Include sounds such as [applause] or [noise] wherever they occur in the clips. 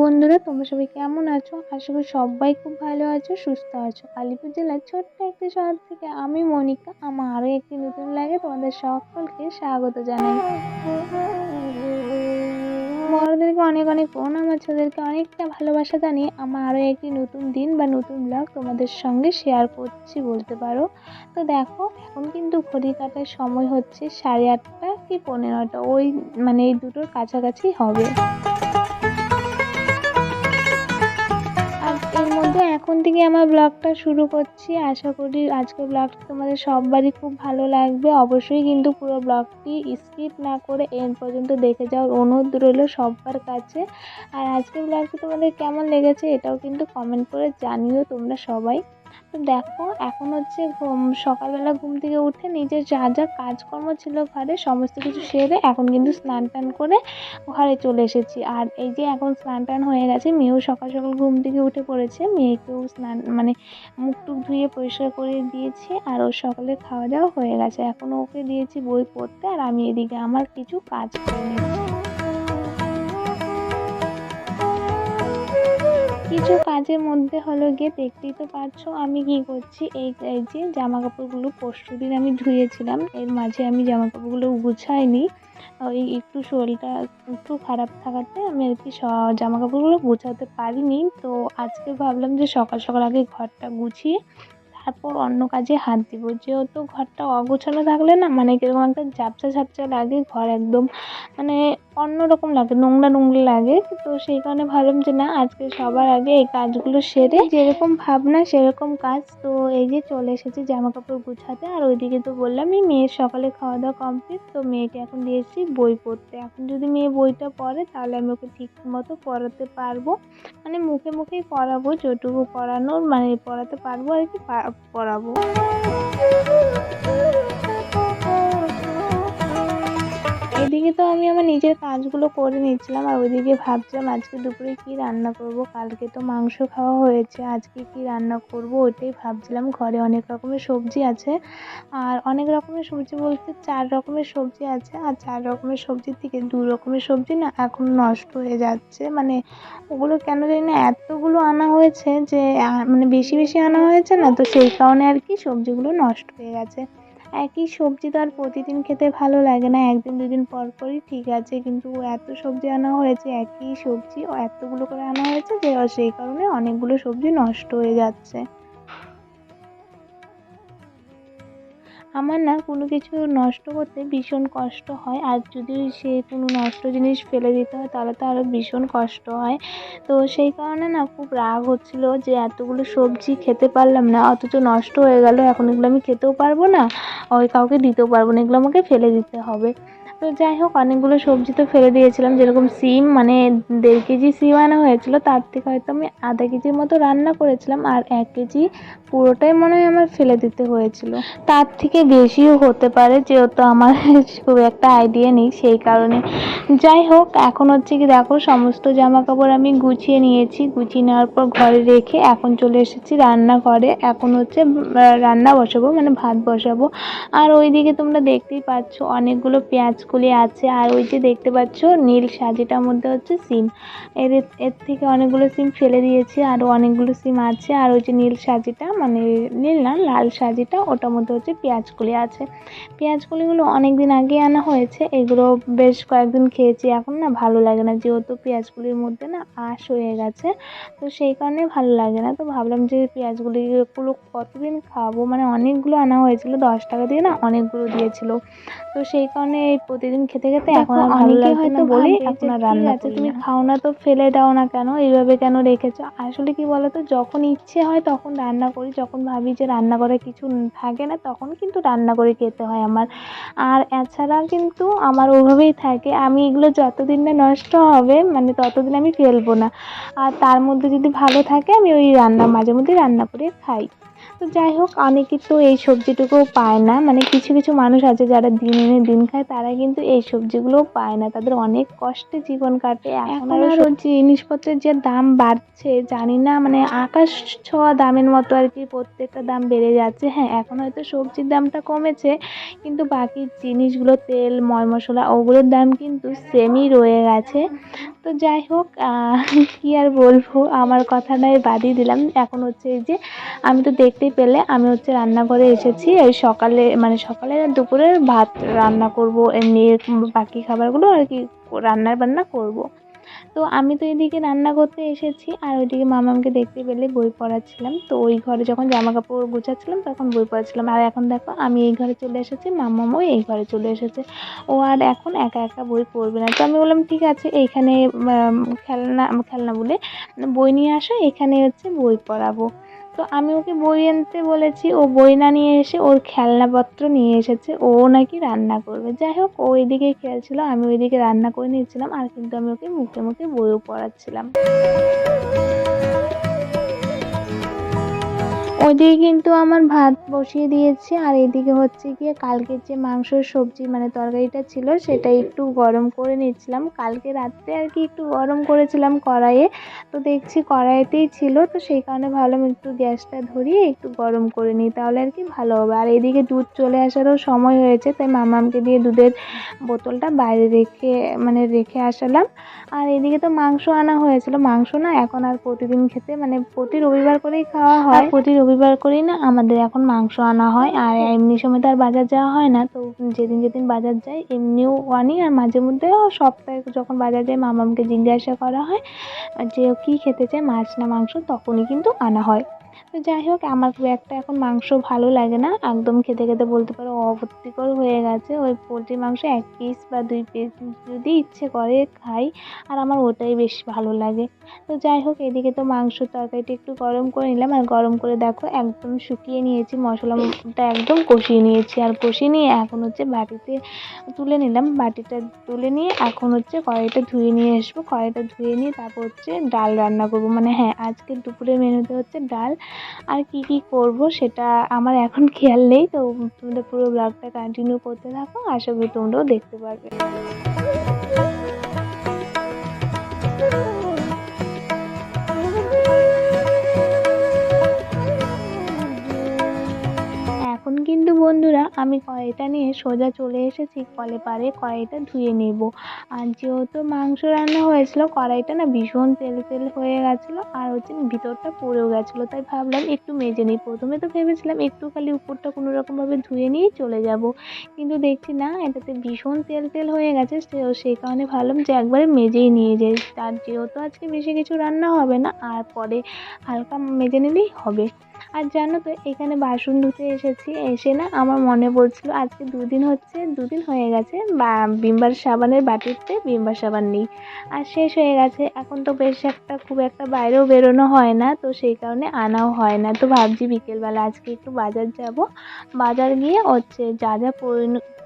বন্ধুরা, তোমরা সবাই কেমন আছো? আশা করি সবাই খুব ভালো আছো, সুস্থ আছো। আলিপুর জেলার ছোট্ট একটি শহর থেকে আমি মনিকা, আমার আরও একটি নতুন লাগে তোমাদের সকলকে স্বাগত জানাই। বড়দেরকে অনেক অনেক প্রণাম আর ছোটদেরকে অনেকটা ভালোবাসা জানিয়ে আমার আরও একটি নতুন দিন বা নতুন ব্লগ তোমাদের সঙ্গে শেয়ার করছি বলতে পারো। তো দেখো, এখন কিন্তু ঘড়ি কাটার সময় হচ্ছে সাড়ে আটটা কি পনেরোটা, ওই মানে এই দুটোর কাছাকাছি হবে। এর মধ্যে এখন থেকে আমার ব্লগটা শুরু করছি। আশা করি আজকে ব্লগটা তোমাদের সববারই খুব ভালো লাগবে। অবশ্যই কিন্তু পুরো ব্লগটি স্কিপ না করে এর পর্যন্ত দেখে যাওয়ার অনুরোধ রইল সবার কাছে। আর আজকের ব্লগটি তোমাদের কেমন লেগেছে এটাও কিন্তু কমেন্ট করে জানিও তোমরা সবাই। তো দেখো, এখন হচ্ছে ঘুম, সকালবেলা ঘুম থেকে উঠে নিজের যা যা কাজকর্ম ছিল ঘরে সমস্ত কিছু সেরে এখন কিন্তু স্নান টান করে ঘরে চলে এসেছি। আর এই যে এখন স্নান টান হয়ে গেছে, মেয়েও সকাল সকাল ঘুম থেকে উঠে পড়েছে, মেয়েকেও স্নান মানে মুখ টুক ধুয়ে পরিষ্কার করে দিয়েছি আর ওর সকালে খাওয়া দাওয়া হয়ে গেছে। এখন ওকে দিয়েছি বই পড়তে আর আমি এদিকে আমার কিছু কাজ করে নিচ্ছি। কিছু কাজের মধ্যে হলো গিয়ে দেখতেই তো পারছ আমি কি করছি? এই যে জামা কাপড়গুলো পরশু দিন আমি ধুয়েছিলাম, এর মাঝে আমি জামা কাপড়গুলো গুছাইনি। ওই একটু শরীরটা একটু খারাপ থাকাতে আমি আর কি জামা কাপড়গুলো গুছাতে পারিনি। তো আজকে ভাবলাম যে সকাল সকাল আগে ঘরটা গুছিয়ে তারপর অন্য কাজে হাত দিব। যেহেতু ঘরটা অগোছালো থাকলে না মানে কীরকম একটা ঝাপসা ঝাপসা লাগে, ঘর একদম মানে অন্যরকম লাগে, নোংরা নোংরা লাগে। তো সেই কারণে ভাবলাম যে না, আজকে সবার আগে এই কাজগুলো সেরে যেরকম ভাবনা, সেরকম কাজ। তো এই যে চলে এসেছি জামা কাপড় গুছাতে, আর ওইদিকে তো বললামই মেয়ের সকালে খাওয়া দাওয়া কমপ্লিট তো মেয়েকে এখন দিয়েছি বই পড়তে। এখন যদি মেয়ে বইটা পড়ে, তাহলে আমি ওকে ঠিক মতো পড়াতে পারব। মানে মুখে মুখেই পড়াবো, যেটুকু পড়ানোর মানে পড়াতে পারব আর কি পড়াবো। এদিকে তো আমি আমার নিজের কাজগুলো করে নিচ্ছিলাম, আর ওইদিকে ভাবছিলাম আজকে দুপুরে কি রান্না করব? কালকে তো মাংস খাওয়া হয়েছে, আজকে কি রান্না করব? ওইটাই ভাবছিলাম। ঘরে অনেক রকমের সবজি আছে, আর অনেক রকমের সবজি বলতে চার রকমের সবজি আছে, আর চার রকমের সবজির থেকে দু রকমের সবজি না এখন নষ্ট হয়ে যাচ্ছে। মানে ওগুলো কেন জানি না, এতগুলো আনা হয়েছে যে মানে বেশি বেশি আনা হয়েছে না, তো সেই কারণে আর কি সবজিগুলো নষ্ট হয়ে গেছে। একই সবজি তো আর প্রতিদিন খেতে ভালো লাগে না, একদিন দুদিন পর পরই ঠিক আছে। কিন্তু এত সবজি আনা হয়েছে, একই সবজি এতগুলো করে আনা হয়েছে যে, সেই কারণে অনেকগুলো সবজি নষ্ট হয়ে যাচ্ছে। আমার না কোনো কিছু নষ্ট করতে ভীষণ কষ্ট হয়। আর যদি সে কোনো নষ্ট জিনিস ফেলে দিতে হয়, তাহলে তো আরও ভীষণ কষ্ট হয়। তো সেই কারণে না খুব রাগ হচ্ছিল যে এতগুলো সবজি খেতে পারলাম না, অথচ নষ্ট হয়ে গেল, এখন এগুলো আমি খেতেও পারব না, ওই কাউকে দিতেও পারব না, এগুলো আমাকে ফেলে দিতে হবে। তো যাই হোক, অনেকগুলো সবজি তো ফেলে দিয়েছিলাম, যেরকম সিম মানে দেড় কেজি সিম আনা হয়েছিল, তার থেকে হয়তো আমি আধা কেজির মতো রান্না করেছিলাম, আর এক কেজি পুরোটাই মনে হয় আমার ফেলে দিতে হয়েছিল। তার থেকে বেশিও হতে পারে, যেহেতু আমার [laughs] খুব একটা আইডিয়া নেই সেই কারণে। যাই হোক, এখন হচ্ছে কি দেখো, সমস্ত জামা কাপড় আমি গুছিয়ে নিয়েছি। গুছিয়ে নেওয়ার পর ঘরে রেখে এখন চলে এসেছি রান্নাঘরে। এখন হচ্ছে রান্না বসাবো মানে ভাত বসাবো। আর ওইদিকে তোমরা দেখতেই পাচ্ছ, অনেকগুলো পেঁয়াজ কলি আছে। আর ওই যে দেখতে পাচ্ছ, নীল সাজিটার মধ্যে হচ্ছে সিম। এর এর থেকে অনেকগুলো সিম ফেলে দিয়েছি, আরও অনেকগুলো সিম আছে। আর ওই যে নীল সাজিটা মানে নীল না লাল সাজিটা ওটার মধ্যে হচ্ছে পেঁয়াজকলি আছে। পেঁয়াজকলিগুলো অনেক দিন আগে আনা হয়েছে এগুলো বেশ কয়েকদিন খেয়েছি এখন না ভালো লাগে না যেহেতু পেঁয়াজগুলির মধ্যে না আঁশ হয়ে গেছে তো সেই কারণে ভালো লাগে না তো ভাবলাম যে পেঁয়াজগুলিগুলো কতদিন খাব মানে অনেকগুলো আনা হয়েছিল দশ টাকা দিয়ে না অনেকগুলো দিয়েছিল তো সেই কারণে এই প্রতিদিন খেতে খেতে এখন ভালো লাগছে না বলেই এখন রান্না করি তুমি খাও না তো ফেলে দাও না কেন এইভাবে কেন রেখেছো? আসলে কি বলতো যখন ইচ্ছে হয় তখন রান্না করি যখন ভাবি যে রান্না করে কিছু থাকে না, তখন কিন্তু রান্না করে খেতে হয় আমার। আর এছাড়া কিন্তু আমার ওভাবেই থাকে, আমি এগুলো যতদিন না নষ্ট হবে মানে ততদিন আমি ফেলব না। আর তার মধ্যে যদি ভালো থাকে, আমি ওই রান্না, মাঝে মধ্যে রান্না করে খাই। তো যাই হোক অনেকে তো এই সবজিটুকুও পায় না। মানে কিছু কিছু মানুষ আছে যারা দিন এনে দিন খায় তারা কিন্তু এই সবজিগুলোও পায় না। তাদের অনেক কষ্টে জীবন কাটে। এখন আর জিনিসপত্রের যে দাম বাড়ছে জানি না মানে আকাশ ছোঁয়া দামের মতো আর কি প্রত্যেকটা দাম বেড়ে যাচ্ছে। হ্যাঁ এখন হয়তো সবজির দামটা কমেছে কিন্তু বাকি জিনিসগুলো তেল ময় মশলা ওগুলোর দাম কিন্তু সেমই রয়ে গেছে। তো যাই হোক [laughs] কি আর বলব, আমার কথা নয়, বাদই দিলাম। এখন হচ্ছে এই যে, আমি তো দেখতেই পেলে, আমি হচ্ছে রান্নাঘরে এসেছি। এই সকালে মানে সকালে আর দুপুরের ভাত রান্না করব, এমনি বাকি খাবারগুলো আর কি রান্নার বান্না করব। তো আমি তো এদিকে রান্না করতে এসেছি আর ওইদিকে মামামকে দেখতে পেলে বই পড়াচ্ছিলাম। তো ওই ঘরে যখন জামা কাপড় গোছাচ্ছিলাম তখন বই পড়াচ্ছিলাম। আর এখন দেখো, আমি এই ঘরে চলে এসেছি, মামামও এই ঘরে চলে এসেছে। ও আর এখন একা একা বই পড়বে না। তো আমি বললাম, ঠিক আছে, এইখানে খেলনা খেলনা বলে বই নিয়ে আসো, এখানে হচ্ছে বই পড়াবো। তো আমি ওকে বই আনতে বলেছি। ও বই না নিয়ে এসে ওর খেলনাপত্র নিয়ে এসেছে। ও নাকি রান্না করবে। যাই হোক, ও এদিকে খেলছিল আমি ওইদিকে রান্না করে নিয়েছিলাম আর কিন্তু আমি ওকে মুখে মুখে বইও পড়াচ্ছিলাম। ওইদিকে কিন্তু আমার ভাত বসিয়ে দিয়েছি আর এদিকে হচ্ছে গিয়ে কালকের যে মাংসর সবজি মানে তরকারিটা ছিল সেটা একটু গরম করে নিয়েছিলাম। কালকে রাত্রে আর কি একটু গরম করেছিলাম কড়াইয়ে। তো দেখছি কড়াইতেই ছিল তো সেই কারণে ভাবলাম একটু গ্যাসটা ধরিয়ে একটু গরম করে নিই তাহলে আর কি ভালো হবে। আর এদিকে দুধ চলে আসারও সময় হয়েছে তাই মামামকে দিয়ে দুধের বোতলটা বাইরে রেখে মানে রেখে আসালাম। আর এদিকে তো মাংস আনা হয়েছিল মাংস না এখন আর প্রতিদিন খেতে মানে প্রতি রবিবার করেই খাওয়া হয়। প্রতি রবিবার করি না, আমাদের এখন মাংস আনা হয় আর এমনি সময় তো আর বাজার যাওয়া হয় না। তো যেদিন যেদিন বাজার যাই, এমনিও আনি আর মাঝে মধ্যেও সপ্তাহে যখন বাজার যাই, মামামকে জিজ্ঞাসা করা হয় যে কী খেতে চায়, মাছ না মাংস, তখনই কিন্তু আনা হয়। তো যাই হোক, আমার খুব একটা এখন মাংস ভালো লাগে না। একদম খেতে খেতে বলতে পারো অপুষ্টিকর হয়ে গেছে। ওই পোলট্রি মাংস এক পিস বা দুই পিস যদি ইচ্ছে করে খাই, আর আমার ওটাই বেশ ভালো লাগে। তো যাই হোক, এদিকে তো মাংস তরকারিটা একটু গরম করে নিলাম। আর গরম করে দেখো, একদম শুকিয়ে নিয়েছি। মশলাটা একদম কষিয়ে নিয়েছি। আর কষিয়ে নিয়ে এখন হচ্ছে বাটিতে তুলে নিলাম। বাটিটা তুলে নিয়ে এখন হচ্ছে কড়াইটা ধুয়ে নিয়ে আসব। কড়াইটা ধুয়ে নিয়ে তারপর হচ্ছে ডাল রান্না করব। মানে হ্যাঁ আজকে দুপুরের মেনুতে হচ্ছে ডাল। আর কি কি করব সেটা আমার এখন খেয়াল নেই, তো তোমরা পুরো ব্লগটা কন্টিনিউ করতে থাকো, আশা করি তোমরাও দেখতে পারবে। আমি কড়াইটা নিয়ে সোজা চলে এসেছি কলে পারে কড়াইটা ধুয়ে নেব। আর যেহেতু মাংস রান্না হয়েছিল, কড়াইটা না ভীষণ তেল তেল হয়ে গেছিল, আর হচ্ছে ভিতরটা পড়েও গেছিল, তাই ভাবলাম একটু মেজে নিই। প্রথমে তো ভেবেছিলাম একটু খালি উপরটা কোনো রকমভাবে ধুয়ে নিয়েই চলে যাব, কিন্তু দেখছি না, এটাতে ভীষণ তেল তেল হয়ে গেছে সেই কারণে ভাবলাম যে একবারে মেজেই নিয়ে যাই। তার যেহেতু আজকে বেশি কিছু রান্না হবে না, আর পরে হালকা মেজে নিলেই হবে। আর জানো তো, এখানে বাসন ধুতে এসেছি, এসে না আমার মনে পড়ছিল আজকে দুদিন হচ্ছে, দুদিন হয়ে গেছে, বা বিম্বার সাবানের বাটিতে বিম্বার সাবান নেই। আর শেষ হয়ে গেছে, এখন তো বেশ একটা, খুব একটা বাইরেও বেরোনো হয় না, তো সেই কারণে আনাও হয় না। তো ভাবছি বিকেলবেলা আজকে একটু বাজার যাব। বাজার গিয়ে হচ্ছে যা যা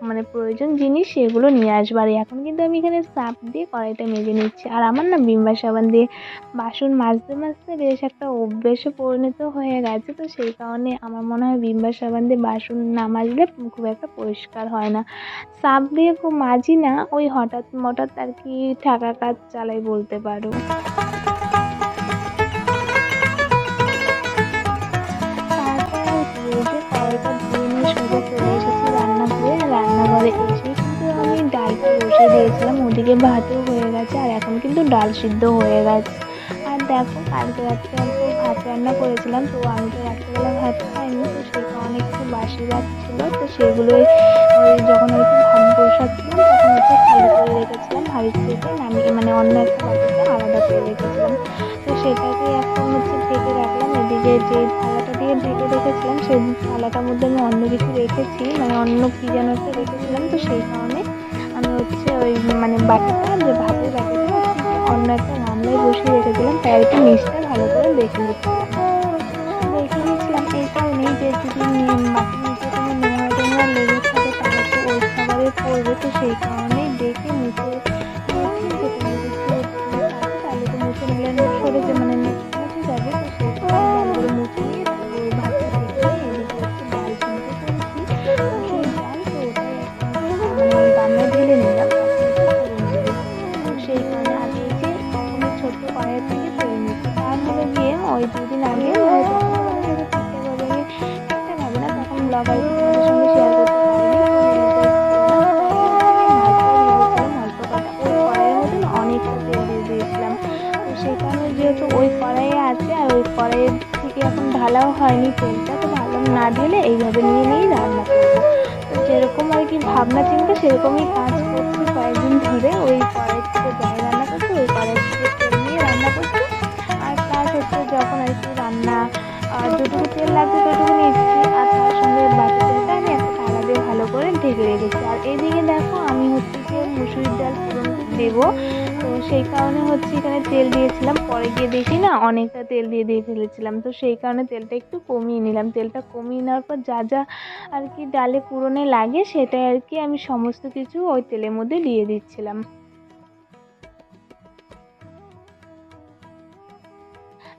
মানে প্রয়োজন জিনিস সেগুলো নিয়ে আসব। আর এখন কিন্তু আমি এখানে সার্ফ দিয়ে কড়াইটা মেজে নিচ্ছি। আর আমার না ভিম সাবান দিয়ে বাসন মাজতে মাজতে বেশ একটা অভ্যেসে পরিণত হয়ে গেছে। তো সেই কারণে আমার মনে হয় ভিম সাবান দিয়ে বাসন না মাজলে খুব একটা পরিষ্কার হয় না। সাপ দিয়ে খুব মাজি না, ওই হঠাৎ মঠাৎ আর কি ঠাকা কাজ চালাই বলতে পারো। দিয়েছিলাম ওদিকে ভাতও হয়ে গেছে আর এখন কিন্তু ডাল সিদ্ধ হয়ে গেছে। আর দেখো, কালকে রাত্রে অল্প ভাত রান্না করেছিলাম, তো আমি তো রাত্রেবেলা ভাত খাইনি, তো সেটা অনেক কিছু বাসি ভাত ছিল, তো সেগুলোই যখন হয়তো ভাত বসাচ্ছিলাম তখন হচ্ছে খালি করে রেখেছিলাম হাঁড়ি থেকে নামিয়ে মানে অন্য একটা বাটিতে আলাদা করে রেখেছিলাম। তো সেটাকে এখন হচ্ছে ঢেকে রাখলাম, এদিকে যে থালাটা দিয়ে ঢেকে রেখেছিলাম, সেই থালাটার মধ্যে আমি অন্য কিছু রেখেছি মানে অন্য কী যেন একটা রেখেছিলাম, তো সেই কারণে আমি হচ্ছে ওই মানে বাটিটা যে ভাতের বাটিটা অন্য একটা গামলায় বসিয়ে রেখেছিলাম তাই একটু নিচটা ভালো করে দেখে নিচ্ছিলাম দেখে নিচ্ছিলাম এই কারণেই যে যদি বাটির নিচে কোনো নোংরা টোংরা লেগে থাকে তাহলে তো ওই খাবারে পড়বে, তো সেই কারণেই সেগুলো আবার অনেকটা তেল দিয়েছিলাম। সেখানে যেহেতু ওই কড়াইয়ে আছে, আর ওই কড়াইয়ের থেকে এখন ঢালাও হয়নি তেলটা, তো ভালো না ঢেলে এইভাবে নিয়ে নিয়েই রান্না করব। তো যেরকম আর কি ভাবনা চিন্তা, সেরকমই কাজ করছি কয়েকদিন ধরে। ওই কড়াইয়ের থেকে জল রান্না করছি, ওই কড়াইয়ের থেকে তেল নিয়ে রান্না করছি। আর প্লাস হচ্ছে যখন আর কি রান্না যেটুকু তেল লাগবে সেটুকু করে ঢেকে আর এদিকে দেখো আমি হচ্ছে যে মুসুরির ডাল ফোড়ন দেবো। তো সেই কারণে হচ্ছে এখানে তেল দিয়েছিলাম। পরে গিয়ে দেখি না অনেকটা তেল দিয়ে দিয়ে ফেলেছিলাম। তো সেই কারণে তেলটা একটু কমিয়ে নিলাম। তেলটা কমিয়ে নেওয়ার পর যা যা আর কি ডালে পুরনে লাগে সেটাই আর কি আমি সমস্ত কিছু ওই তেলের মধ্যে দিয়ে দিচ্ছিলাম।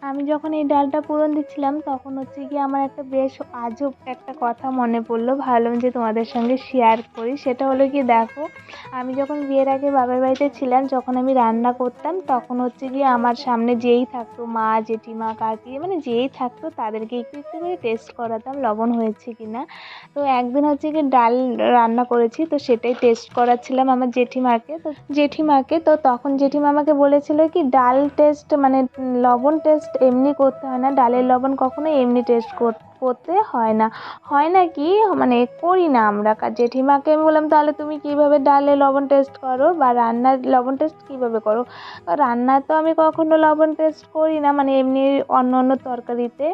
আমি যখন এই ডালটা ফোড়ন দিচ্ছিলাম, তখন হচ্ছে গিয়ে আমার একটা বেশ আজব একটা কথা মনে পড়ল। ভাবলাম যে তোমাদের সঙ্গে শেয়ার করি। সেটা হলো কি দেখো, আমি যখন বিয়ের আগে বাবার বাড়িতে ছিলাম, যখন আমি রান্না করতাম, তখন হচ্ছে গিয়ে আমার সামনে যেই থাকতো মা, জেঠিমা, কাকি মানে যেই থাকতো, তাদেরকে একটু একটু করে টেস্ট করাতাম লবণ হয়েছে কি না তো একদিন হচ্ছে গিয়ে ডাল রান্না করেছি, তো সেটাই টেস্ট করাচ্ছিলাম আমার জেঠিমাকে। তো জেঠিমাকে, তো তখন জেঠিমা আমাকে বলেছিল কি, ডাল টেস্ট মানে লবণ টেস্ট এমনি করতে হয় না, ডালের লবণ কখনো এমনি টেস্ট করতে হয় না। হয় না কি মানে করি না আমরা। জেঠিমাকে আমি বললাম, তাহলে তুমি কীভাবে ডালে লবণ টেস্ট করো বা রান্নার লবণ টেস্ট কীভাবে করো? রান্না তো আমি কখনো লবণ টেস্ট করি না মানে এমনি অন্য অন্য তরকারিতে।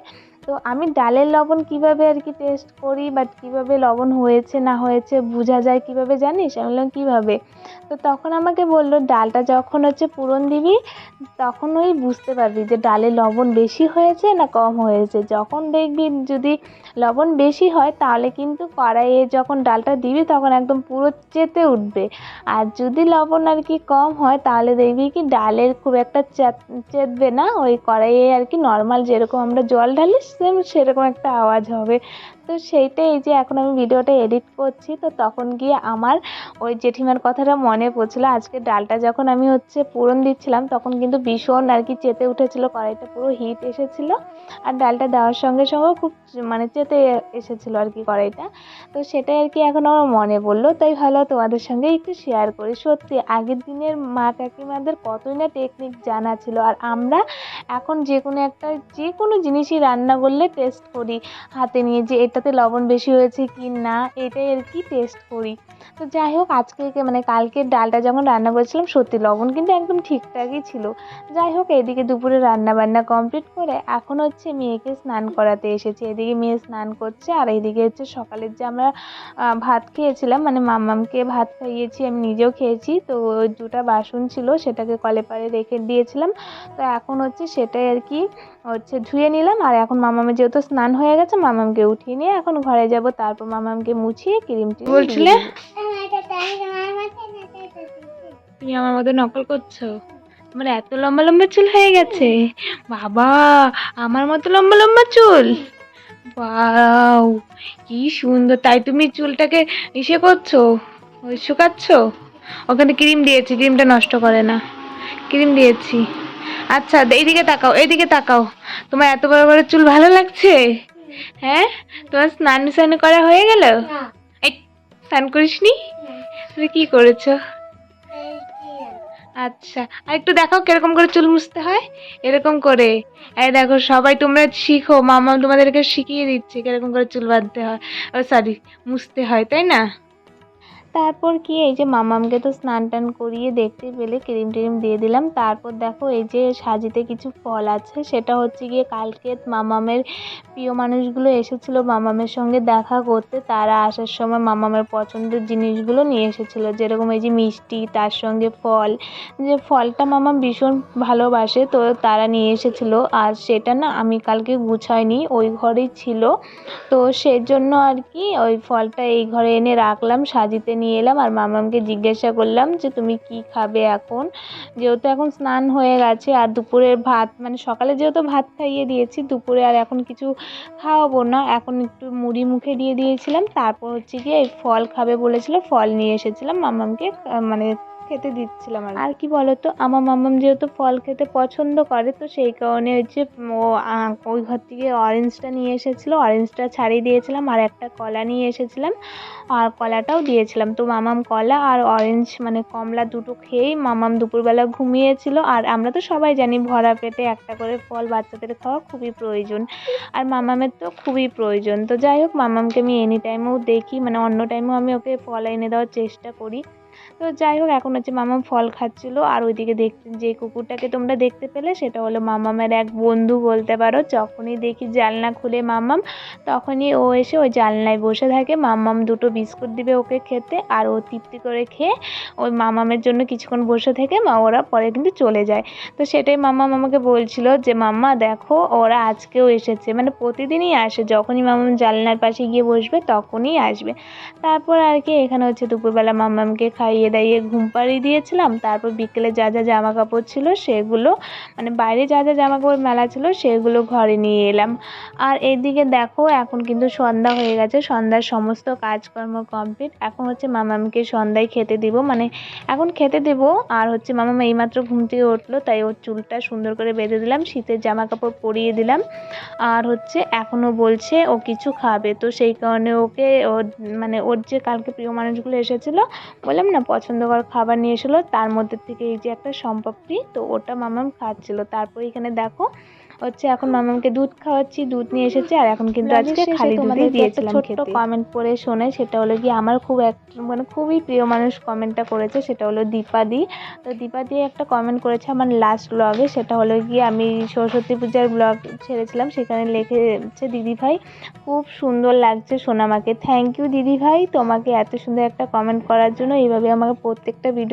তো আমি ডালের লবণ কীভাবে আর কি টেস্ট করি বাট কীভাবে লবণ হয়েছে, না হয়েছে, বোঝা যায় কীভাবে জানিস? আমি বললাম, কীভাবে? তো তখন আমাকে বলল, ডালটা যখন হচ্ছে পুরন দিবি, তখন ওই বুঝতে পারবি যে ডালে লবণ বেশি হয়েছে না কম হয়েছে। যখন দেখবি যদি লবণ বেশি হয়, তাহলে কিন্তু কড়াইয়ে যখন ডালটা দিবি, তখন একদম পুরো চেতে উঠবে। আর যদি লবণ আর কি কম হয়, তাহলে দেখবি কি ডালের খুব একটা চেত- চেতবে না। ওই কড়াইয়ে আর কি নর্মাল যেরকম আমরা জল ঢালি সেম সেরকম একটা আওয়াজ হবে তো সেইটাই যে এখন আমি ভিডিওটা এডিট করছি, তো তখন গিয়ে আমার ওই জেঠিমার কথাটা মনে পড়ছিলো। আজকে ডালটা যখন আমি হচ্ছে পূরণ দিচ্ছিলাম, তখন কিন্তু ভীষণ আর কি চেতে উঠেছিলো, কড়াইটা পুরো হিট এসেছিল। আর ডালটা দেওয়ার সঙ্গে সঙ্গে খুব মানে চেতে এসেছিল আর কি কড়াইটা। তো সেটাই আর কি এখন আমার মনে পড়ল। তাই ভালো তোমাদের সঙ্গে একটু শেয়ার করি। সত্যি আগের দিনের মা কাকিমাদের কতই না টেকনিক জানা ছিল। আর আমরা এখন যে কোনো একটা, যে কোনো জিনিসই রান্না করলে টেস্ট করি। হাতে নিয়ে যে এটাতে লবণ বেশি হয়েছে কি না, এটাই আর কি টেস্ট করি। তো যাই হোক, আজকে মানে কালকের ডালটা যখন রান্না করেছিলাম, সত্যি লবণ কিন্তু একদম ঠিকঠাকই ছিল। যাই হোক, এদিকে দুপুরে রান্না বান্না কমপ্লিট করে এখন হচ্ছে মেয়েকে স্নান করাতে এসেছি। এদিকে মেয়ে স্নান করছে আর এদিকে হচ্ছে সকালের যে আমরা ভাত খেয়েছিলাম মানে মামামকে ভাত খাইয়েছি, আমি নিজেও খেয়েছি, তো দুটা বাসন ছিল, সেটাকে কলে পারে রেখে দিয়েছিলাম। তো এখন হচ্ছে সেটাই আর কি, হচ্ছে ধুয়ে নিলাম। আর এখন মামামের যেহেতু স্নান হয়ে গেছে, মামামকে উঠিয়ে নিয়ে এখন ঘরে যাব তারপর মামামকে মুছিয়ে ক্রিম টিম বলছিলে? তুমি আমার মতো নকল করছ? আমার এত লম্বা লম্বা চুল হয়ে গেছে। বাবা আমার মতো লম্বা লম্বা চুল? বাও কি সুন্দর। তাই তুমি চুলটাকে ইসে করছ ওই শুকাচ্ছ? ওখানে ক্রিম দিয়েছি ক্রিমটা নষ্ট করে না। ক্রিম দিয়েছি। আচ্ছা এইদিকে তাকাও এইদিকে তাকাও। তোমার এত বড় বড় চুল ভালো লাগছে? হ্যাঁ তোমার স্নান স্নান করা হয়ে গেল? এই স্নান করিসনি? তুমি কি করেছ? আচ্ছা আর একটু দেখো কীরকম করে চুল মুছতে হয়। এরকম করে। এই দেখো সবাই তোমরা শিখো মামা তোমাদেরকে শিখিয়ে দিচ্ছে কীরকম করে চুল বাঁধতে হয়। ও সরি মুছতে হয় তাই না? তারপর কি, এই যে মামামকে তো স্নান টান করিয়ে দেখতে পেলে ক্রিম টিম দিয়ে দিলাম। তারপর দেখো, এই যে সাজিতে কিছু ফল আছে, সেটা হচ্ছে গিয়ে কালকে মামামের প্রিয় মানুষগুলো এসেছিল মামামের সঙ্গে দেখা করতে। তারা আসার সময় মামামের পছন্দের জিনিসগুলো নিয়ে এসেছিল, যেরকম এই যে মিষ্টি, তার সঙ্গে ফল। যে ফলটা মামাম ভীষণ ভালোবাসে, তো তারা নিয়ে এসেছিল। আর সেটা না আমি কালকে গুছাইনি, ওই ঘরেই ছিল। তো সেজন্য আর কি, ওই ফলটা এই ঘরে এনে রাখলাম, সাজিতে নিয়ে এলাম আর মামামকে জিজ্ঞাসা করলাম যে, তুমি কি খাবে এখন? যেহেতু এখন স্নান হয়ে গেছে আর দুপুরের ভাত মানে সকালে যেহেতু ভাত খাইয়ে দিয়েছি, দুপুরে আর এখন কিছু খাওয়াবো না। এখন একটু মুড়ি মুখে দিয়ে দিয়েছিলাম। তারপর হচ্ছে গিয়ে ফল খাবে বলেছিল, ফল নিয়ে এসেছিলাম মামামকে মানে খেতে দিচ্ছিলাম আর কি। বলতো, আমার মামাম যেহেতু ফল খেতে পছন্দ করে, তো সেই কারণে হচ্ছে ও ওই ঘর থেকে অরেঞ্জটা নিয়ে এসেছিল। অরেঞ্জটা ছাড়িয়ে দিয়েছিলাম আর একটা কলা নিয়ে এসেছিলাম। আর কলাটাও দিয়েছিলাম। তো মামাম কলা আর অরেঞ্জ মানে কমলা দুটো খেয়েই মামাম দুপুরবেলা ঘুমিয়েছিল। আর আমরা তো সবাই জানি ভরা পেটে একটা করে ফল বাচ্চাদের খাওয়া খুবই প্রয়োজন। আর মামামের তো খুবই প্রয়োজন। তো যাই হোক, মামামকে আমি এনি টাইমেও দেখি মানে অন্য টাইমেও আমি ওকে ফল এনে দেওয়ার চেষ্টা করি। তো যাই হোক, এখন হচ্ছে মামাম ফল খাচ্ছিল আর ওইদিকে দেখতে যে কুকুরটাকে তোমরা দেখতে পেলে সেটা হলো মামামের এক বন্ধু বলতে পারো। যখনই দেখি জানলা খুলে মামাম, তখনই ও এসে ওই জানলায় বসে থাকে। মামাম দুটো বিস্কুট দিবে ওকে খেতে আর ও তৃপ্তি করে খেয়ে ওই মামামের জন্য কিছুক্ষণ বসে থেকে মা, ওরা পরে কিন্তু চলে যায়। তো সেটাই মামাম আমাকে বলছিল যে, মাম্মা, দেখো ওরা আজকেও এসেছে। মানে প্রতিদিনই আসে। যখনই মামাম জানলার পাশে গিয়ে বসবে তখনই আসবে। তারপর আর কি, এখানে হচ্ছে দুপুরবেলা মামামকে মাম্মামকে খাইয়ে দাইয়ে ঘুম পাড়িয়ে দিয়েছিলাম। তারপর বিকেলে যা যা জামা কাপড় ছিল সেগুলো মানে বাইরে যা যা জামা কাপড় মেলা ছিল সেগুলো ঘরে নিয়ে এলাম। আর এইদিকে দেখো, এখন কিন্তু সন্ধ্যা হয়ে গেছে। সন্ধ্যার সমস্ত কাজকর্ম কমপ্লিট এখন হচ্ছে মামামকে সন্ধ্যায় খেতে দিব। মানে এখন খেতে দেবো। আর হচ্ছে মামাম এইমাত্র ঘুম থেকে উঠল, তাই ওর চুলটা সুন্দর করে বেঁধে দিলাম, শীতের জামা কাপড় পরিয়ে দিলাম। আর হচ্ছে এখনও বলছে ও কিছু খাবে। তো সেই কারণে ওকে ওর মানে ওর যে কালকে প্রিয় মানুষগুলো এসেছিল, বললাম না পছন্দ করার খাবার নিয়ে এসেছিল, তার মধ্যে থেকে এই যে একটা সম্পাপড়ি তো ওটা মামাম খাচ্ছিলো। তারপর এখানে দেখো হচ্ছে এখন মামামকে দুধ খাওয়াচ্ছি দুধ নিয়ে এসেছে আর এখন কিন্তু আজকে খালি দুধই দিয়েছিলাম ছোট্ট ছোট্ট কমেন্ট পড়ে শোনে সেটা হলো কি আমার খুব এক মানে খুবই প্রিয় মানুষ কমেন্টটা করেছে সেটা হলো দীপাদি তো দীপাদি একটা কমেন্ট করেছে আমার লাস্ট ব্লগে সেটা হলো গিয়ে আমি সরস্বতী পূজার ব্লগ ছেড়েছিলাম সেখানে লিখেছে দিদি ভাই খুব সুন্দর লাগছে সোনামাকে। থ্যাংক ইউ দিদি ভাই তোমাকে এত সুন্দর একটা কমেন্ট করার জন্য এইভাবে আমাকে প্রত্যেকটা ভিডিও